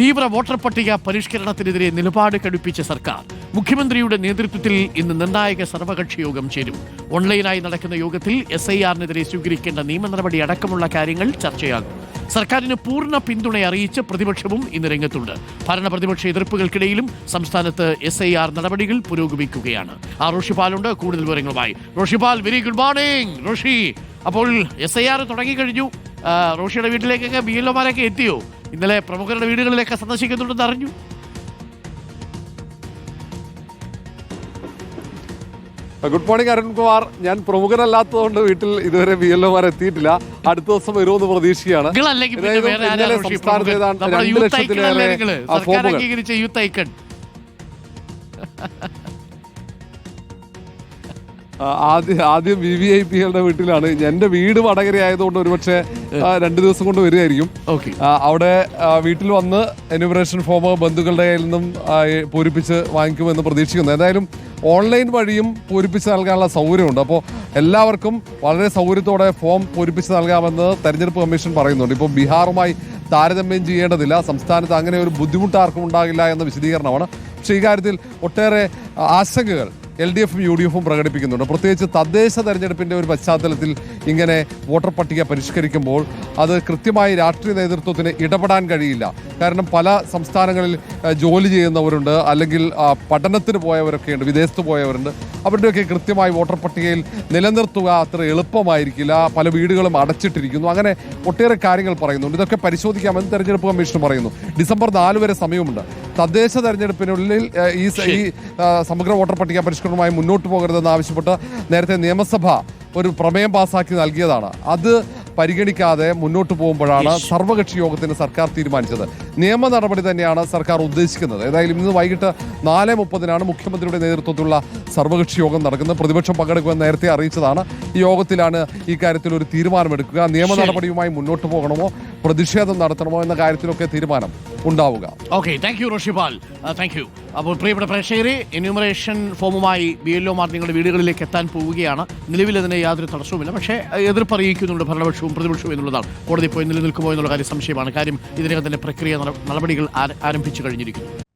തീവ്ര വോട്ടർ പട്ടിക പരിഷ്കരണത്തിനെതിരെ നിലപാട് കടുപ്പിച്ച സർക്കാർ മുഖ്യമന്ത്രിയുടെ നേതൃത്വത്തിൽ ഇന്ന് നിർണായക സർവകക്ഷി യോഗം ചേരും. ഓൺലൈനായി നടക്കുന്ന യോഗത്തിൽ എസ് ഐ ആറിനെതിരെ സ്വീകരിക്കേണ്ട നിയമ നടപടി അടക്കമുള്ള കാര്യങ്ങൾ ചർച്ചയാകും. സർക്കാരിന് പൂർണ പിന്തുണ അറിയിച്ച് പ്രതിപക്ഷവും ഇന്ന് രംഗത്തുണ്ട്. ഭരണ പ്രതിപക്ഷ എതിർപ്പുകൾക്കിടയിലും സംസ്ഥാനത്ത് എസ് ഐ ആർ നടപടികൾ പുരോഗമിക്കുകയാണ്. ആ റോഷിപാലുണ്ട്. കൂടുതൽ വിവരങ്ങളുമായി Roshipal very good morning Roshi. അപ്പോൾ എസ് ഐ ആർ തുടങ്ങിക്കഴിഞ്ഞു. റോഷിയുടെ വീട്ടിലേക്കൊക്കെ ബി എൽ എത്തിയോ? ഇന്നലെ പ്രമുഖരുടെ വീടുകളിലൊക്കെ സന്ദർശിക്കുന്നുണ്ടെന്ന് അറിഞ്ഞു. ഗുഡ് മോർണിംഗ് അരുൺകുമാർ ഞാൻ പ്രമുഖനല്ലാത്തതുകൊണ്ട് വീട്ടിൽ ഇതുവരെ ബി എൽ ഒമാർ എത്തിയിട്ടില്ല. അടുത്ത ദിവസം വരുമെന്ന് ആരാ ഇന്നലെ സംസ്ഥാനത്ത്? ഏതാണ്ട് രണ്ട് ലക്ഷത്തിലേറെ ഫോമുകൾ. ആദ്യം ആദ്യം വി വി ഐ പികളുടെ വീട്ടിലാണ്. എന്റെ വീട് വടകര ആയതുകൊണ്ട് ഒരുപക്ഷെ രണ്ടു ദിവസം കൊണ്ട് വരികയായിരിക്കും ഓക്കെ. അവിടെ വീട്ടിൽ വന്ന് എന്യൂമറേഷൻ ഫോം ബന്ധുക്കളുടെ കയ്യിൽ നിന്നും പൂരിപ്പിച്ച് വാങ്ങിക്കുമെന്ന് പ്രതീക്ഷിക്കുന്നു. എന്തായാലും ഓൺലൈൻ വഴിയും പൂരിപ്പിച്ച് നൽകാനുള്ള സൗകര്യമുണ്ട്. അപ്പോൾ എല്ലാവർക്കും വളരെ സൗകര്യത്തോടെ ഫോം പൂരിപ്പിച്ച് നൽകാമെന്ന് തെരഞ്ഞെടുപ്പ് കമ്മീഷൻ പറയുന്നുണ്ട്. ഇപ്പോൾ ബീഹാറുമായി താരതമ്യം ചെയ്യേണ്ടതില്ല. സംസ്ഥാനത്ത് അങ്ങനെ ഒരു ബുദ്ധിമുട്ട് ആർക്കും ഉണ്ടാകില്ല എന്ന വിശദീകരണമാണ്. പക്ഷേ ഇക്കാര്യത്തിൽ ഒട്ടേറെ ആശങ്കകൾ എൽ ഡി എഫും യു ഡി എഫും പ്രകടിപ്പിക്കുന്നുണ്ട്. പ്രത്യേകിച്ച് തദ്ദേശ തെരഞ്ഞെടുപ്പിന്റെ ഒരു പശ്ചാത്തലത്തിൽ ഇങ്ങനെ വോട്ടർ പട്ടിക പരിഷ്കരിക്കുമ്പോൾ അത് കൃത്യമായി രാഷ്ട്രീയ നേതൃത്വത്തിന് ഇടപെടാൻ കഴിയില്ല. കാരണം പല സംസ്ഥാനങ്ങളിൽ ജോലി ചെയ്യുന്നവരുണ്ട് അല്ലെങ്കിൽ പഠനത്തിന് പോയവരൊക്കെയുണ്ട് വിദേശത്ത് പോയവരുണ്ട്. അവരുടെയൊക്കെ കൃത്യമായി വോട്ടർ പട്ടികയിൽ നിലനിർത്തുക അത്ര എളുപ്പമായിരിക്കില്ല. പല വീടുകളും അടച്ചിട്ടിരിക്കുന്നു. അങ്ങനെ ഒട്ടേറെ കാര്യങ്ങൾ പറയുന്നുണ്ട്. ഇതൊക്കെ പരിശോധിക്കാമെന്ന് തെരഞ്ഞെടുപ്പ് കമ്മീഷൻ പറയുന്നു. ഡിസംബർ നാല് വരെ സമയമുണ്ട്. തദ്ദേശ തെരഞ്ഞെടുപ്പിനുള്ളിൽ ഈ ഈ സമഗ്ര വോട്ടർ പട്ടിക പരിഷ്കരണവുമായി മുന്നോട്ട് പോകരുതെന്ന് ആവശ്യപ്പെട്ട് നേരത്തെ നിയമസഭ ഒരു പ്രമേയം പാസാക്കി നൽകിയതാണ്. അത് പരിഗണിക്കാതെ മുന്നോട്ട് പോകുമ്പോഴാണ് സർവകക്ഷി യോഗത്തിന് സർക്കാർ തീരുമാനിച്ചത്. നിയമ നടപടി തന്നെയാണ് സർക്കാർ ഉദ്ദേശിക്കുന്നത്. ഏതായാലും ഇന്ന് വൈകിട്ട് നാല് മുപ്പതിനാണ് മുഖ്യമന്ത്രിയുടെ നേതൃത്വത്തിലുള്ള സർവകക്ഷി യോഗം നടക്കുന്നത്. പ്രതിപക്ഷം പങ്കെടുക്കുമെന്ന് നേരത്തെ അറിയിച്ചതാണ്. ഈ യോഗത്തിലാണ് ഈ കാര്യത്തിൽ ഒരു തീരുമാനമെടുക്കുക. നിയമ നടപടിയുമായി മുന്നോട്ട് പോകണമോ പ്രതിഷേധം നടത്തണമോ എന്ന കാര്യത്തിലൊക്കെ തീരുമാനം. ഉണ്ടാവുക. Okay thank you Roshipal thank you അപ്പോൾ പ്രിയപ്പെട്ട പ്രേക്ഷകരെ എന്യൂമറേഷൻ ഫോമുമായി ബി എൽ ഒമാർ നിങ്ങളുടെ വീടുകളിലേക്ക് എത്താൻ പോവുകയാണ്. നിലവിൽ അതിന് യാതൊരു തടസ്സവുമില്ല. പക്ഷേ എതിർപ്പറിയിക്കുന്നുണ്ട് ഭരണപക്ഷവും പ്രതിപക്ഷവും എന്നുള്ളതാണ്. കോടതി പോയി നിലനിൽക്കുമോ എന്നുള്ള കാര്യം സംശയമാണ്. കാര്യം ഇതിനകം തന്നെ പ്രക്രിയ നടപടികൾ ആരംഭിച്ചു കഴിഞ്ഞിരിക്കുന്നു.